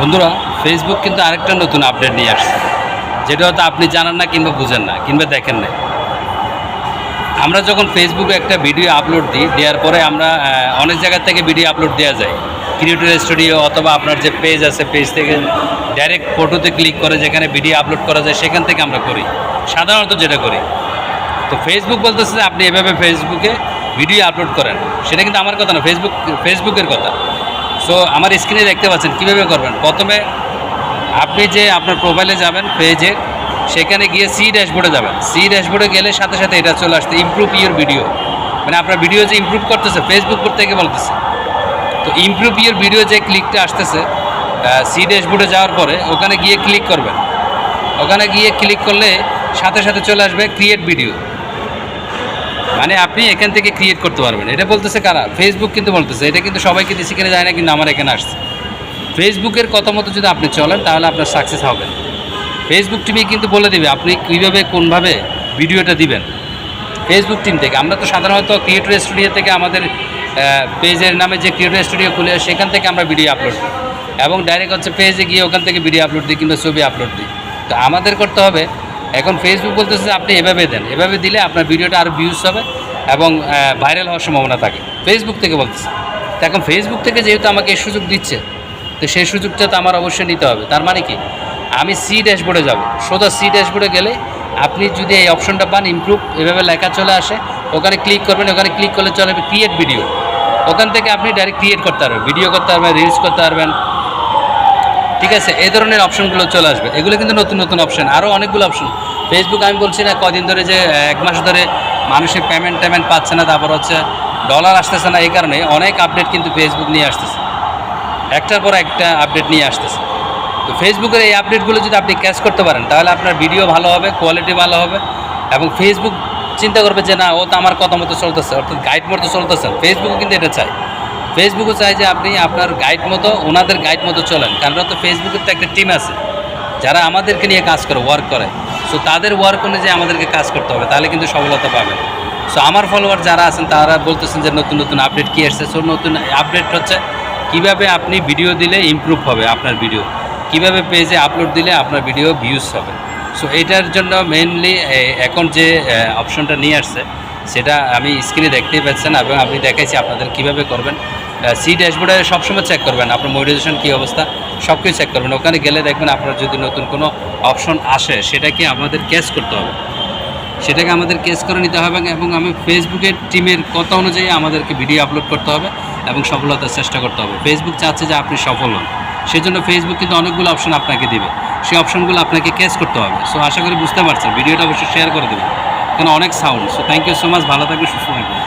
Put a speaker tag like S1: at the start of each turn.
S1: বন্ধুরা ফেসবুক কিন্তু আরেকটা নতুন আপডেট নিয়ে আসছে। যেটা হয়তো আপনি জানেন না কিংবা বুঝেন না, কিংবা দেখেন না আমরা যখন ফেসবুকে একটা ভিডিও আপলোড দিই, দেওয়ার পরে আমরা অনেক জায়গা থেকে ভিডিও আপলোড দেওয়া যায়। ক্রিয়েটর স্টুডিও অথবা আপনার যে পেজ আছে পেজ থেকে ডাইরেক্ট ফটোতে ক্লিক করে যেখানে ভিডিও আপলোড করা যায়, সেখান থেকে আমরা করি। সাধারণত যেটা করি। তো ফেসবুক বলতেছে আপনি এভাবে ফেসবুকে ভিডিও আপলোড করেন। সেটা কিন্তু আমার কথা না ফেসবুক ফেসবুকের কথা। সো আমার স্ক্রিনে দেখতে পাচ্ছেন, কীভাবে করবেন? প্রথমে আপনি যে আপনার প্রোফাইলে যাবেন পেজে সেখানে গিয়ে সি ড্যাশবোর্ডে যাবেন। সি ড্যাশবোর্ডে গেলে সাথে সাথে এটা চলে আসতে ইমপ্রুভ ইউর ভিডিও মানে আপনার ভিডিও যে ইমপ্রুভ করতেছে ফেসবুক থেকে বলতেছে। তো ইমপ্রুভ ইউর ভিডিও যে ক্লিকটা আসতেছে সি ড্যাশবোর্ডে যাওয়ার পরে ওখানে গিয়ে ক্লিক করবেন। ওখানে গিয়ে ক্লিক করলে সাথে সাথে চলে আসবে ক্রিয়েট ভিডিও মানে আপনি এখান থেকে ক্রিয়েট করতে পারবেন। এটা বলতেছে কারা? ফেসবুক কিন্তু বলতেছে। এটা কিন্তু সবাইকে দিচ্ছে কিনা যায় না, কিন্তু আমার এখানে আসছে। ফেসবুকের কথা মতো যদি আপনি চলেন, তাহলে আপনার সাকসেস হবে। ফেসবুক টিমই কিন্তু বলে দেবে, আপনি কীভাবে, কোনভাবে ভিডিওটা দিবেন। ফেসবুক টিম থেকে। আমরা তো সাধারণত ক্রিয়েটর স্টুডিও থেকে আমাদের পেজের নামে যে ক্রিয়েটর স্টুডিও খুলে, সেখান থেকে আমরা ভিডিও আপলোড করি। এবং ডাইরেক্ট হচ্ছে পেজে গিয়ে ওখান থেকে ভিডিও আপলোড দিই কিংবা ছবি আপলোড দিই। তো আমাদের করতে হবে এখন ফেসবুক বলতেছে যে আপনি এভাবে দেন। এভাবে দিলে আপনার ভিডিওটা আরও ভিউজ হবে এবং ভাইরাল হওয়ার সম্ভাবনা থাকে। ফেসবুক থেকে বলতেছে। তো এখন ফেসবুক থেকে যেহেতু আমাকে এই সুযোগ দিচ্ছে, তো সেই সুযোগটা তো আমার অবশ্যই নিতে হবে। তার মানে কি? আমি সি ড্যাশবোর্ডে যাব। সোজা সি ড্যাশবোর্ডে গেলে আপনি যদি এই অপশনটা পান ইমপ্রুভ এভাবে লেখা চলে আসে, ওখানে ক্লিক করবেন, ওখানে ক্লিক করলে চলে ক্রিয়েট ভিডিও ওখান থেকে আপনি ডাইরেক্ট ক্রিয়েট করতে পারবেন ভিডিও করতে পারবেন রিলস করতে পারবেন ঠিক আছে এই ধরনের অপশনগুলো চলে আসবে। এগুলো কিন্তু নতুন নতুন অপশন আরও অনেকগুলো অপশন। ফেসবুক আমি বলছি না, কদিন ধরে যে এক মাস ধরে মানুষের পেমেন্ট টেমেন্ট পাচ্ছে না, তারপর হচ্ছে ডলার আসতেছে না, এই কারণে অনেক আপডেট কিন্তু ফেসবুক নিয়ে আসতেছে। একটার পর একটা আপডেট নিয়ে আসতেছে। তো ফেসবুকের এই আপডেটগুলো যদি আপনি ক্যাচ করতে পারেন, তাহলে আপনার ভিডিও ভালো হবে কোয়ালিটি ভালো হবে এবং ফেসবুক চিন্তা করবে যে, না, ও তো আমার কথা মতো চলতেছে, অর্থাৎ গাইড মতো চলতেছে। ফেসবুক কিন্তু এটা চায়। ফেসবুকও চায় যে আপনি আপনার গাইড মতো, ওনাদের গাইড মতো চলেন। কারণ তো ফেসবুকের তো একটা টিম আছে। যারা আমাদেরকে নিয়ে কাজ করে ওয়ার্ক করে। সো তাদের ওয়ার্ক অনুযায়ী আমাদেরকে কাজ করতে হবে। তাহলে কিন্তু সফলতা পাবেন। সো আমার ফলোয়ার যারা আছেন, তারা বলতেছেন যে নতুন নতুন আপডেট কী এসছে সো নতুন আপডেট হচ্ছে, কীভাবে আপনি ভিডিও দিলে ইমপ্রুভ হবে আপনার ভিডিও কীভাবে পেজে আপলোড দিলে আপনার ভিডিও ভিউজ হবে? সো এটার জন্য মেনলি এখন যে অপশনটা নিয়ে আসছে, সেটা আমি স্ক্রিনে দেখতেই পাচ্ছেন এবং আপনি দেখাইছি আপনাদের কীভাবে করবেন। সি ড্যাশবোর্ডে সবসময় চেক করবেন, আপনার মনিটাইজেশন কী অবস্থা সব কিছু চেক করবেন। ওখানে গেলে দেখবেন আপনার যদি নতুন কোনো অপশন আসে, সেটাকে আমাদের ক্যাচ করতে হবে। সেটাকে আমাদের কেস করে নিতে হবে এবং আমি ফেসবুকের টিমের কথা অনুযায়ী আমাদেরকে ভিডিও আপলোড করতে হবে এবং সফলতার চেষ্টা করতে হবে। ফেসবুক চাচ্ছে যে আপনি সফল হন। সেজন্য ফেসবুক কিন্তু অনেকগুলো অপশন আপনাকে দিবে। সেই অপশনগুলো আপনাকে কেস করতে হবে। সো আশা করি বুঝতে পারছেন। ভিডিওটা অবশ্যই শেয়ার করে দেবেন। কারণ অনেক sound so thank you so much ভালো থাকবেন, সুস্থ থাকবেন।